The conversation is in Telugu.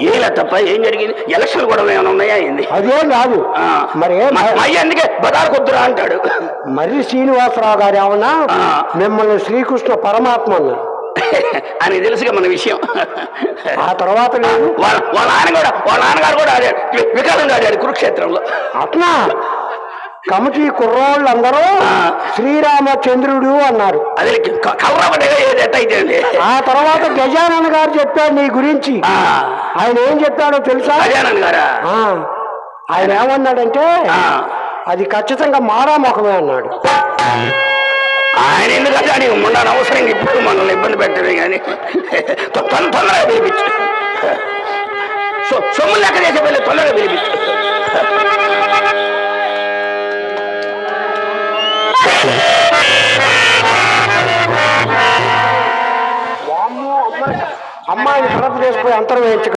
ఏలా తప్ప ఏం జరిగింది? ఎలక్షన్ కూడా ఏమైనా ఉన్నాయా ఏంది? అదేం కాదు. మరి అయ్య అందుకే బదారు కొద్దురా అంటాడు? మర్రి శ్రీనివాసరావు గారు ఏమన్నా. మిమ్మల్ని శ్రీకృష్ణ పరమాత్మ అని తెలుసుగా మన విషయం. ఆ తర్వాత వాళ్ళ నాన్న కూడా వాళ్ళ నాన్నగారు కూడా ఆడాడు వి- వికారంగా ఆడాడు కురుక్షేత్రంలో. అట్లా కమిటీ కుర్రోళ్ళందరూ ఆ. శ్రీరామచంద్రుడు అన్నారు. అది ఆ తర్వాత గజానన్ గారు చెప్పాడు నీ గురించి. ఆయన ఏం చెప్పాడో తెలుసా? ఆయన ఏమన్నాడంటే అది ఖచ్చితంగా మారాముఖమే అన్నాడు. ఆయన ఎందుకంటే మొన్న అవసరం ఇప్పుడు మనల్ని ఇబ్బంది పెట్టడమే కానీ తొందరగా పిలిపించు. సొమ్ము లెక్క చేసే వెళ్ళి అమ్మాయిని భరత చేసుకుని అంతరం వేయించు